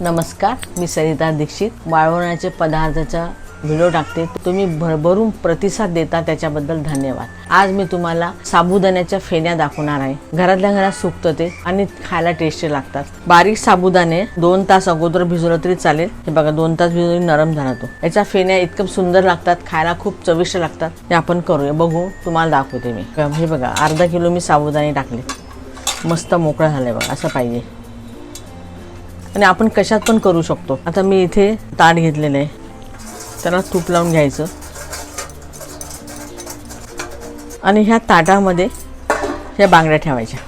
नमस्कार मी सरिता दीक्षित. वाळवण्याचे पदार्थाचा व्हिडिओ टाकते. तुम्ही भरभरून प्रतिसाद देता त्याच्याबद्दल धन्यवाद. आज मी तुम्हाला साबुदाण्याच्या फेण्या दाखवणार आहे. घरातल्या घरात सुकतं ते आणि खायला टेस्टी लागतात. बारीक साबुदाणे दोन तास अगोदर भिजवलं तरी चालेल. हे बघा दोन तास भिजवून नरम झाला तो. याच्या फेण्या इतकं सुंदर लागतात खायला खूप चविष्ट लागतात. हे आपण करूया. बघू तुम्हाला दाखवते मी. हे बघा अर्धा किलो मी साबुदाणे टाकले. मस्त मोकळं झालंय बघा असं पाहिजे. आणि आपण कशात पण करू शकतो. आता मी इथे ताट घेतलेलं आहे. त्याला तूप लावून घ्यायचं. आणि ह्या ताटामध्ये ह्या बांगड्या ठेवायच्या.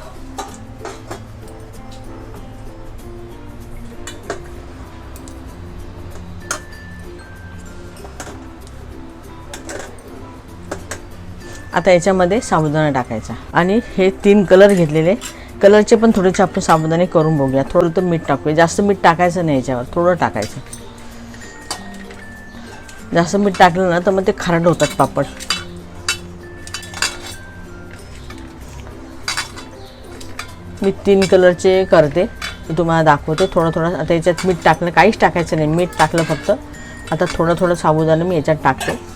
आता याच्यामध्ये साबुदाणा टाकायचा. आणि हे तीन कलर घेतलेले कलरचे पण थोडेसे आपण साबुदाणे करून बघूया. थोडं तर मीठ टाकूया. जास्त मीठ टाकायचं नाही याच्यावर. थोडं टाकायचं. जास्त मीठ टाकलं ना तर मग ते खारट होतात पापड. मी तीन कलरचे करते. मी तुम्हाला दाखवते. थोडं थोडं आता याच्यात मीठ टाकलं. काहीच टाकायचं नाही. मीठ टाकलं फक्त. आता थोडं थोडं साबुदाणा मी याच्यात टाकते.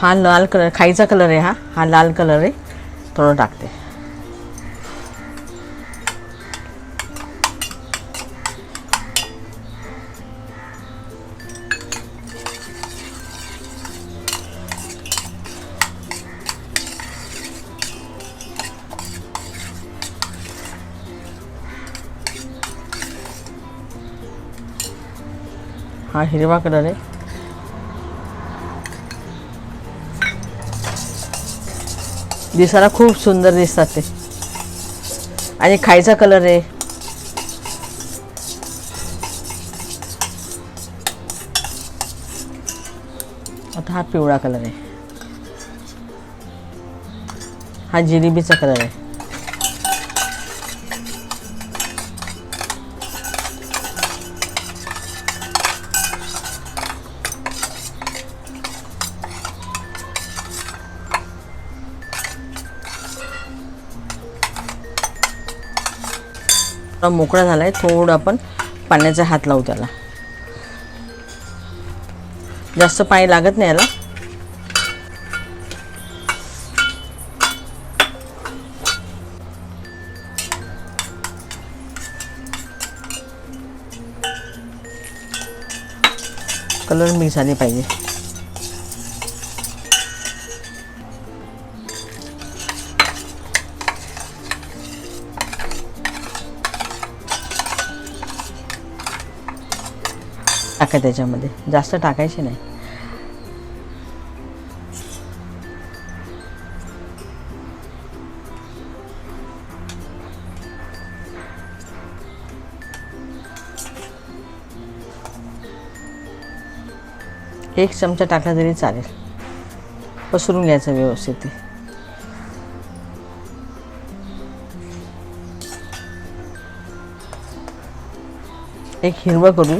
हा लाल कलर खाईचा कलर आहे हा. हा लाल कलर आहे. थोडं टाकते. हा हिरवा कलर आहे. दिसायला खूप सुंदर दिसतात ते. आणि खायचा कलर आहे. आता हा पिवळा कलर आहे. हा जिलेबीचा कलर आहे. थोडा मोकळा झाला आहे थोडं आपण पाण्याचा हात लावू त्याला. जास्त पाणी लागत नाही याला. कलर मिक्स झाले पाहिजे. टाका त्याच्यामध्ये. जास्त टाकायचे नाही. एक चमचा टाकला तरी चालेल. पसरून घ्यायचं व्यवस्थित ते. एक हिरवं करू.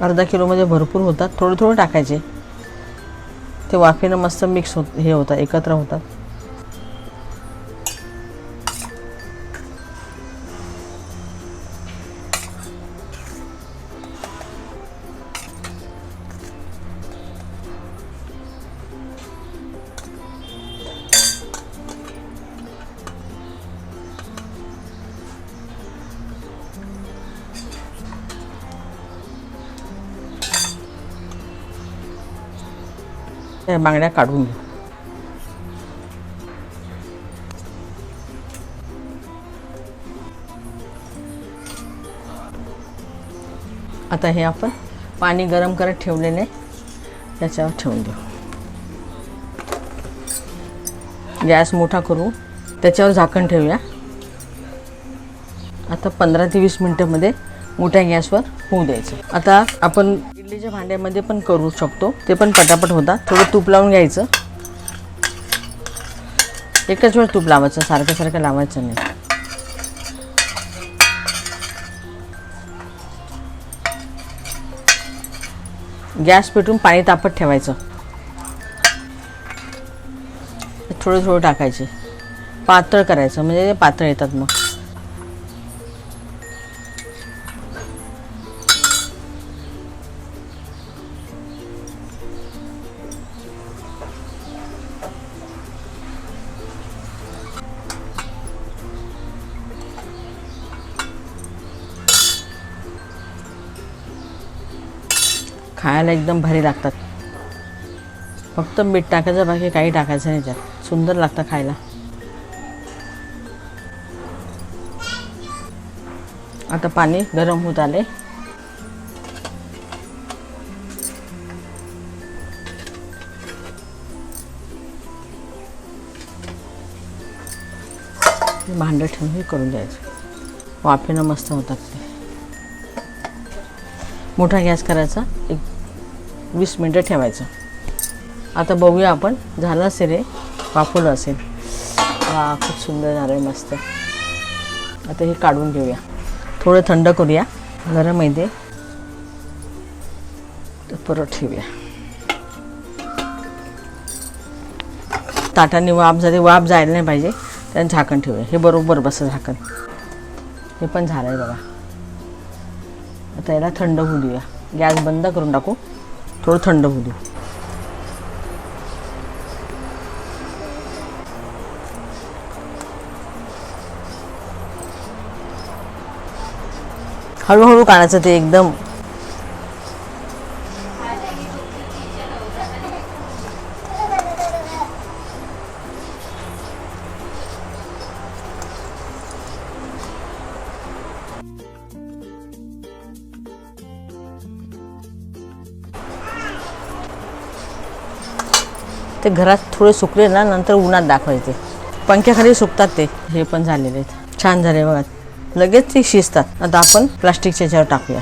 अर्धा किलोमध्ये भरपूर होतात. थोडं थोडं टाकायचे. ते वाफेनं मस्त मिक्स होत हे होतात एकत्र होतात. त्या बांगड्या काढून घेऊ आता हे आपण पाणी गरम करत ठेवलेले त्याच्यावर ठेवून देऊ. गॅस मोठा करू त्याच्यावर झाकण ठेवूया. आता पंधरा ते वीस मिनटामध्ये मोठ्या गॅसवर होऊ द्यायचं. आता आपण इडलीच्या भांड्यामध्ये पण करू शकतो. ते पण पटापट होतात. थोडं तूप लावून घ्यायचं. एकच वेळ तूप लावायचं. सारखं सारखं लावायचं नाही. गॅस पेटून पाणी तापत ठेवायचं. थोडं थोडं टाकायचे. पातळ करायचं. म्हणजे ते पातळ येतात मग. खायला एकदम भारी लागतात. फक्त मीठ टाकायचं बाकी काही टाकायचं नाही त्यात. सुंदर लागतं खायला. आता पाणी गरम होत आले भांडं ठेवून हे करून द्यायचं. वाफेनं मस्त होतात ते. मोठा गॅस करायचा एक वीस मिनटं ठेवायचं. आता बघूया आपण झालं असेल रे वाफवलं असेल. वा खूप सुंदर झालं आहे मस्त. आता हे काढून घेऊया. थोडं थंड करूया. गरम आहे ते. तर परत ठेवूया. ताटाने वाफ जाते वाफ जायला नाही पाहिजे. त्यानं झाकण ठेवूया. हे बरोबर बसं झाकण. हे पण झालं आहे बघा. आता याला थंड होऊ देऊया. गॅस बंद करून टाकू. थोडं थंड होऊ दे. हळूहळू कानाचं ते एकदम ते घरात थोडे सुकले ना नंतर उन्हात दाखवायचे. पंख्याखाली सुकतात ते. हे पण झालेले आहेत. छान झाले बघा. लगेच ते शिजतात. आता आपण प्लास्टिकच्या याच्यावर टाकूया.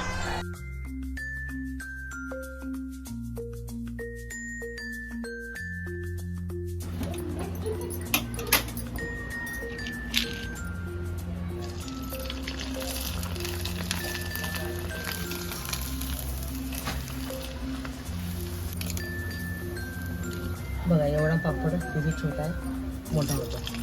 बघा एवढा पापड किती छोटा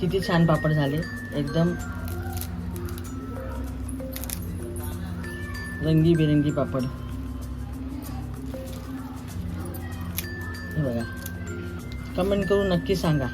किती छान पापड झाले. एकदम रंगीबेरंगी पापड. हे बघा. कमेंट करून नक्की सांगा.